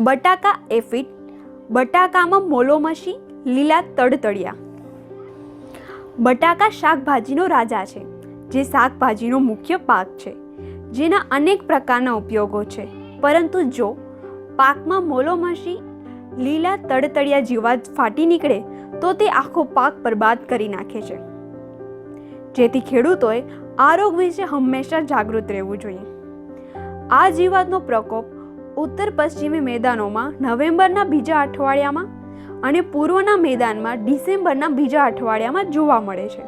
બટાકા એફિડ બટાકામાં મોલોમસી લીલા તડતડિયા. બટાકા શાકભાજીનો રાજા છે, જે શાકભાજીનો મુખ્ય પાક છે, જેના અનેક પ્રકારના ઉપયોગો છે. પરંતુ જો પાકમાં મોલોમસી લીલા તડતડિયા જીવાત ફાટી નીકળે, તો તે આખો પાક બરબાદ કરી નાખે છે. જેથી ખેડૂતોએ આરોગ્ય વિશે હંમેશા જાગૃત રહેવું જોઈએ. આ જીવાતનો પ્રકોપ ઉત્તર પશ્ચિમી મેદાનોમાં નવેમ્બરના બીજા અઠવાડિયામાં અને પૂર્વના મેદાનમાં ડિસેમ્બરના બીજા અઠવાડિયામાં જોવા મળે છે.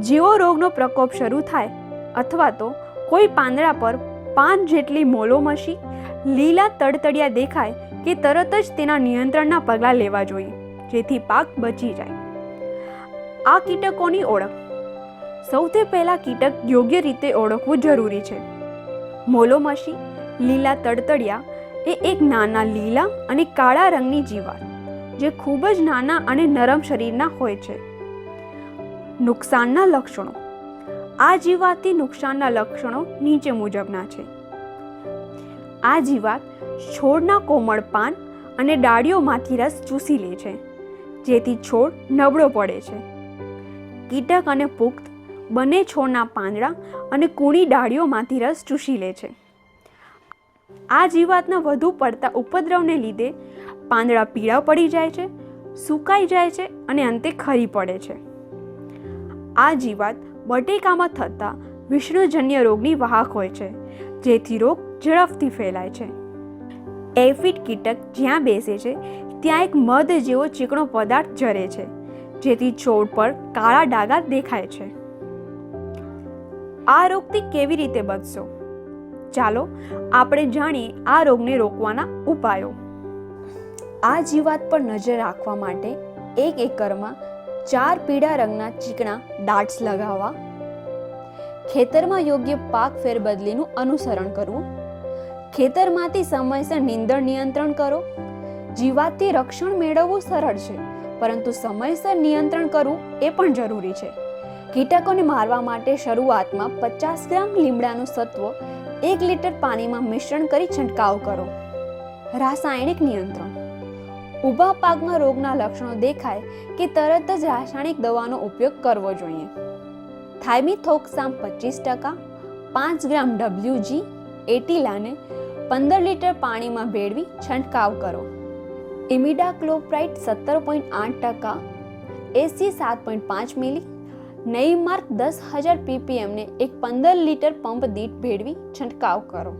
જેવો રોગનો પ્રકોપ શરૂ થાય અથવા તો કોઈ પાંદડા પર પાન જેટલી મોલોમસી લીલા તડતડિયા દેખાય કે તરત જ તેના નિયંત્રણના પગલાં લેવા જોઈએ, જેથી પાક બચી જાય. આ કીટકોની ઓળખ. સૌથી પહેલાં કીટક યોગ્ય રીતે ઓળખવું જરૂરી છે. મોલોમસી લીલા તડતડિયા એ એક નાના લીલા અને કાળા રંગની જીવાત, જે ખૂબ જ નાના અને નરમ શરીરના હોય છે. નુકસાનના લક્ષણો. આ જીવાતથી નુકસાનના લક્ષણો નીચે મુજબના છે. આ જીવાત છોડના કોમળ પાન અને ડાળીઓમાંથી રસ ચૂસી લે છે, જેથી છોડ નબળો પડે છે. કીટક અને પુખ્ત બંને છોડના પાંદડા અને કૂણી ડાળીઓમાંથી રસ ચૂસી લે છે. આ જીવાતના વધુ પડતા ઉપદ્રવને લીધે પાંદડા પીળા પડી જાય છે, સુકાઈ જાય છે અને અંતે ખરી પડે છે. આ જીવાત બટેકામાં થતા વિષ્ણુજન્ય રોગની વાહક હોય છે, જેથી રોગ ઝડપથી ફેલાય છે. એફિડ કીટક જ્યાં બેસે છે, ત્યાં એક મધ જેવો ચીકણો પદાર્થ જરે છે, જેથી છોડ પર કાળા ડાઘા દેખાય છે. આ રોગથી કેવી રીતે બચશો? ચાલો આપણે જાણીએ આ રોગને રોકવાના ઉપાયો. આ જીવાત પર નજર રાખવા માટે એક એકરમાં ચાર પીળા રંગના ચીકણા ડાટ્સ લગાવવા, ખેતરમાં યોગ્ય પાક ફેરબદલીનું અનુસરણ કરવું, ખેતરમાંથી સમયસર નીંદણ નિયંત્રણ કરો. જીવાતથી રક્ષણ મેળવવું સરળ છે, પરંતુ સમયસર નિયંત્રણ કરવું એ પણ જરૂરી છે. કીટકોને મારવા માટે શરૂઆતમાં પચાસ ગ્રામ લીમડાનું સત્વ એક લીટર પાણીમાં મિશ્રણ કરી છંટકાવ કરો. રાસાયણિક નિયંત્રણ. ઊભા પાકમાં રોગના લક્ષણો દેખાય કે તરત જ રાસાયણિક દવાનો ઉપયોગ કરવો જોઈએ. થાઇમીથોક્સામ પચીસ ટકા, પાંચ ગ્રામ ડબ્લ્યુજી, એટીલાને પંદર લીટર પાણીમાં ભેળવી છંટકાવ કરો. ઇમિડાક્લોપ્રાઇટ સત્તર પોઈન્ટ આઠ ટકા, એસી સાત પોઈન્ટ પાંચ મિલી નઈમાર્ક દસ હજાર પીપીએમને એક પંદર લીટર પંપ દીઠ ભેળવી છંટકાવ કરો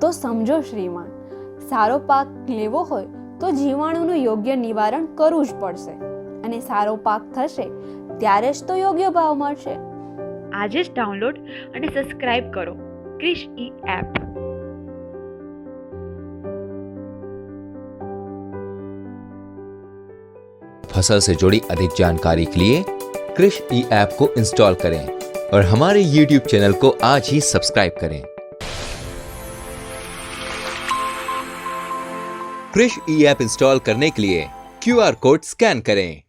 તો સમજો શ્રીમાન સારો પાક લેવો હોય તો જીવાણુનું યોગ્ય નિવારણ કરવું જ પડશે અને સારો પાક થશે ત્યારે જ તો યોગ્ય ભાવ મળશે આજે જ ડાઉનલોડ અને સબસ્ક્રાઇબ કરો ક્રિશ ઈ એપ फसल से जुड़ी अधिक जानकारी के लिए कृष ई ऐप को इंस्टॉल करें और हमारे YouTube चैनल को आज ही सब्सक्राइब करें। कृष ई ऐप इंस्टॉल करने के लिए क्यू आर कोड स्कैन करें।